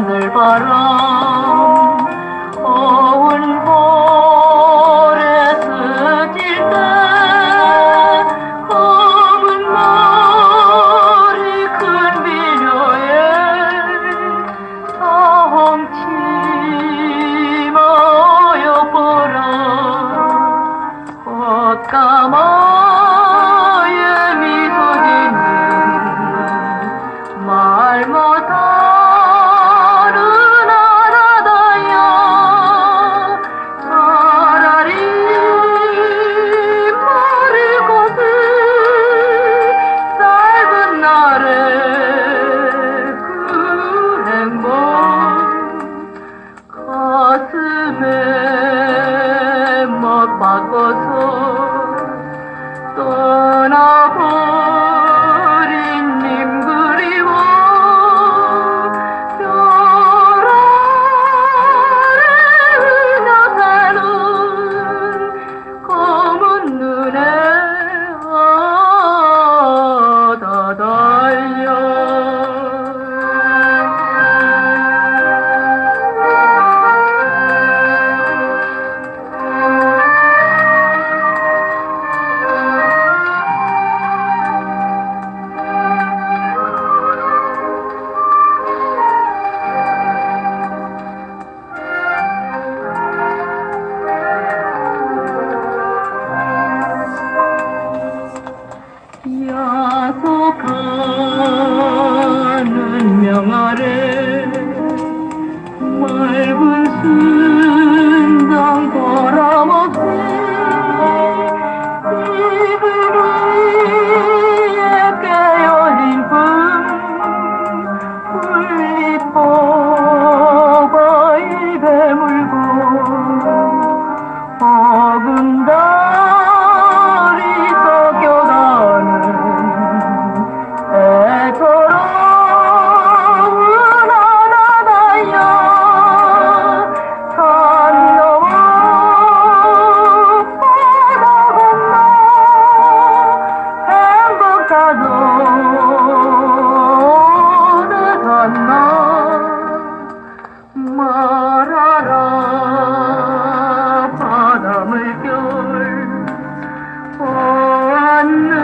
하늘바람 어운 볼에 스칠 때 검은 머리 큰 비녀의 사홍치 모여보라. Mare மாறாரா? பாதமிழ் போன்ன